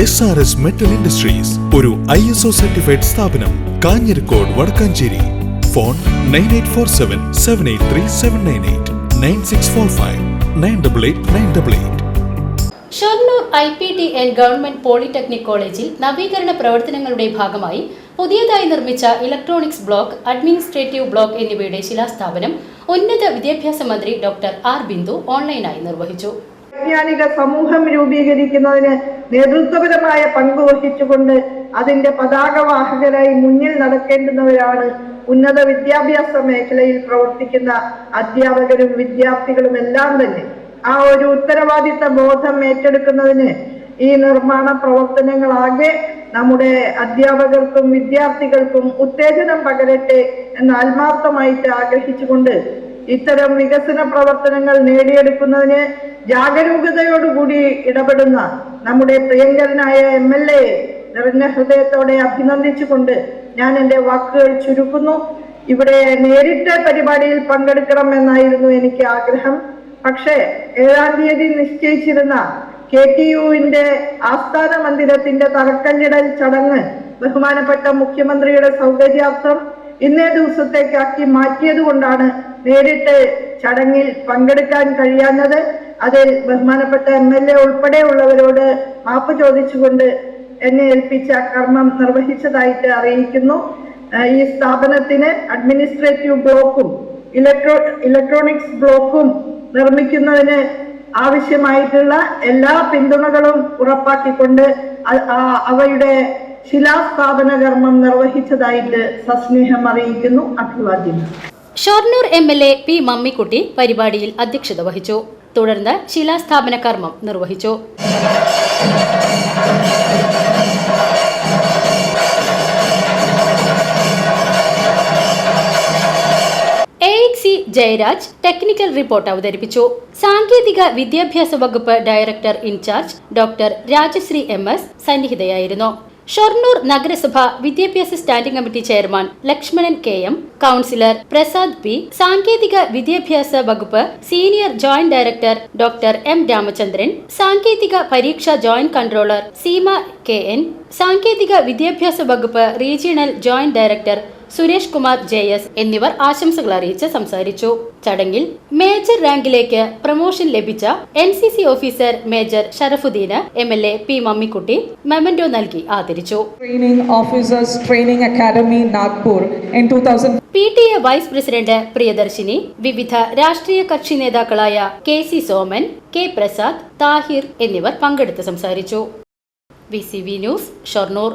S R S metal industries ഒരു I S O certified സ്ഥാപനം Kanjirakode Vadakkanchery. Phone nine eight four seven seven eight three seven nine eight nine six four five nine double eight nine double eight Shoranur I P T N government polytechnic കോളേജിൽ നവീകരണ പ്രവർത്തനങ്ങളുടെ ഭാഗമായി പുതിയതായി നിർമ്മിച്ച electronics block administrative block എന്നിവയുടെ ശിലാസ്ഥാപനം ഉന്നത വിദ്യാഭ്യാസ മന്ത്രി ഡോക്ടർ ആർ ബിന്ദു ഓൺലൈനായി നിർവഹിച്ചു. വൈജ്ഞാനിക സമൂഹം രൂപീകരിക്കുന്നതിന് നേതൃത്വപരമായ പങ്ക് വഹിച്ചുകൊണ്ട് അതിന്റെ പതാകവാഹകരായി മുന്നിൽ നടക്കേണ്ടുന്നവരാണ് ഉന്നത വിദ്യാഭ്യാസ മേഖലയിൽ പ്രവർത്തിക്കുന്ന അധ്യാപകരും വിദ്യാർത്ഥികളും എല്ലാം തന്നെ. ആ ഒരു ഉത്തരവാദിത്ത ബോധം ഏറ്റെടുക്കുന്നതിന് ഈ നിർമ്മാണ പ്രവർത്തനങ്ങളാകെ നമ്മുടെ അധ്യാപകർക്കും വിദ്യാർത്ഥികൾക്കും ഉത്തേജനം പകരട്ടെ എന്ന് ആത്മാർത്ഥമായിട്ട് ആഗ്രഹിച്ചുകൊണ്ട് ഇത്തരം വികസന പ്രവർത്തനങ്ങൾ നേടിയെടുക്കുന്നതിന് ജാഗരൂകതയോടുകൂടി ഇടപെടുന്ന നമ്മുടെ പ്രിയങ്കരനായ എം എൽ എ നിറഞ്ഞ ഹൃദയത്തോടെ അഭിനന്ദിച്ചുകൊണ്ട് ഞാൻ എന്റെ വാക്കുകൾ ചുരുക്കുന്നു. ഇവിടെ നേരിട്ട് പരിപാടിയിൽ പങ്കെടുക്കണം എന്നായിരുന്നു എനിക്ക് ആഗ്രഹം. പക്ഷേ ഏഴാം തീയതി നിശ്ചയിച്ചിരുന്ന കെ ടി യുവിന്റെ ആസ്ഥാന മന്ദിരത്തിന്റെ തറക്കല്ലിടൽ ചടങ്ങ് ബഹുമാനപ്പെട്ട മുഖ്യമന്ത്രിയുടെ സൗകര്യാർത്ഥം ഇന്നേ ദിവസത്തേക്കാക്കി മാറ്റിയത് കൊണ്ടാണ് നേരിട്ട് ചടങ്ങിൽ പങ്കെടുക്കാൻ കഴിയാഞ്ഞത്. അതിൽ ബഹുമാനപ്പെട്ട എം എൽ എ ഉൾപ്പെടെയുള്ളവരോട് മാപ്പ് ചോദിച്ചുകൊണ്ട് എന്നെ ഏൽപ്പിച്ച കർമ്മം നിർവഹിച്ചതായിട്ട് അറിയിക്കുന്നു. ഈ സ്ഥാപനത്തിന് അഡ്മിനിസ്ട്രേറ്റീവ് ബ്ലോക്കും ഇലക്ട്രോ ഇലക്ട്രോണിക്സ് ബ്ലോക്കും നിർമ്മിക്കുന്നതിന് ആവശ്യമായിട്ടുള്ള എല്ലാ പിന്തുണകളും ഉറപ്പാക്കിക്കൊണ്ട് അവയുടെ ശിലാസ്ഥാപന കർമ്മം നിർവഹിച്ചതായിട്ട് സസ്നേഹം അറിയിക്കുന്നു. അഭിവാദ്യം. Shoranur M L A P Mammikutty പരിപാടിയിൽ അധ്യക്ഷത വഹിച്ചു. തുടർന്ന് ശിലാസ്ഥാപന കർമ്മം നിർവഹിച്ചു. ജയരാജ് ടെക്നിക്കൽ റിപ്പോർട്ട് അവതരിപ്പിച്ചു. സാങ്കേതിക വിദ്യാഭ്യാസ വകുപ്പ് director in charge doctor Rajasree M S സന്നിഹിതയായിരുന്നു. Shoranur നഗരസഭ വിദ്യാഭ്യാസ standing committee chairman Lakshmanan K M councillor Prasad P സാങ്കേതിക വിദ്യാഭ്യാസ വകുപ്പ് senior joint director doctor M Ramachandran സാങ്കേതിക പരീക്ഷ joint controller Seema K N സാങ്കേതിക വിദ്യാഭ്യാസ വകുപ്പ് regional joint director Suresh Kumar J S എന്നിവർ ആശംസകൾ അറിയിച്ച് സംസാരിച്ചു. ചടങ്ങിൽ മേജർ റാങ്കിലേക്ക് പ്രമോഷൻ ലഭിച്ച N C C officer major ഷറഫുദ്ദീന് M L A P Mammikutty memento നൽകി ആദരിച്ചു. Training officers training academy Nagpur in 2000. P T A vice president Priyadarshini വിവിധ രാഷ്ട്രീയ കക്ഷി നേതാക്കളായ K C Soman K Prasad Thahir എന്നിവർ പങ്കെടുത്ത് സംസാരിച്ചു. V C V news Shoranur.